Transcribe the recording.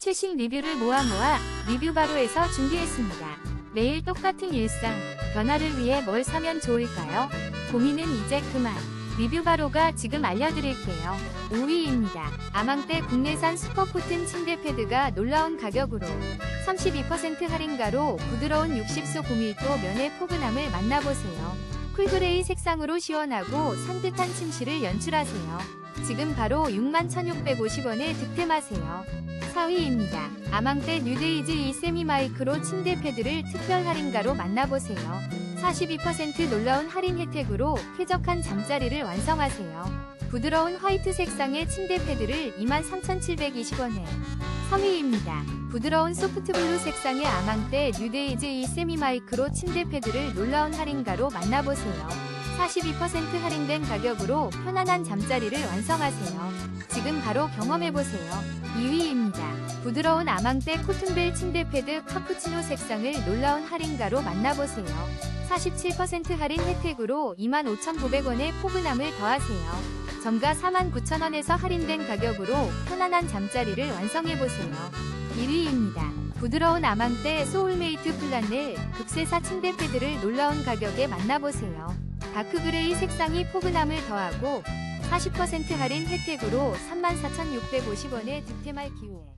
최신 리뷰를 모아 모아 리뷰 바로에서 준비했습니다. 매일 똑같은 일상, 변화를 위해 뭘 사면 좋을까요? 고민은 이제 그만. 리뷰 바로가 지금 알려드릴게요. 5위입니다. 아망떼 국내산 슈퍼코튼 침대 패드가 놀라운 가격으로 32% 할인가로 부드러운 60소 고밀도 면의 포근함을 만나보세요. 쿨그레이 색상으로 시원하고 산뜻한 침실을 연출하세요. 지금 바로 61,650원에 득템하세요. 4위입니다. 아망떼 뉴데이즈 이 세미 마이크로 침대 패드를 특별 할인가로 만나보세요. 42% 놀라운 할인 혜택으로 쾌적한 잠자리를 완성하세요. 부드러운 화이트 색상의 침대 패드를 23,720원에 3위입니다. 부드러운 소프트블루 색상의 아망떼 뉴데이즈 이 세미 마이크로 침대 패드를 놀라운 할인가로 만나보세요. 42% 할인된 가격으로 편안한 잠자리를 완성하세요. 지금 바로 경험해보세요. 2위입니다. 부드러운 아망떼 코튼벨 침대 패드 카푸치노 색상을 놀라운 할인가로 만나보세요. 47% 할인 혜택으로 25,900원의 포근함을 더하세요. 정가 49,000원에서 할인된 가격으로 편안한 잠자리를 완성해보세요. 1위입니다. 부드러운 아망떼 소울메이트 플란넬 극세사 침대 패드를 놀라운 가격에 만나보세요. 다크그레이 색상이 포근함을 더하고 40% 할인 혜택으로 34,650원에 득템할 기회.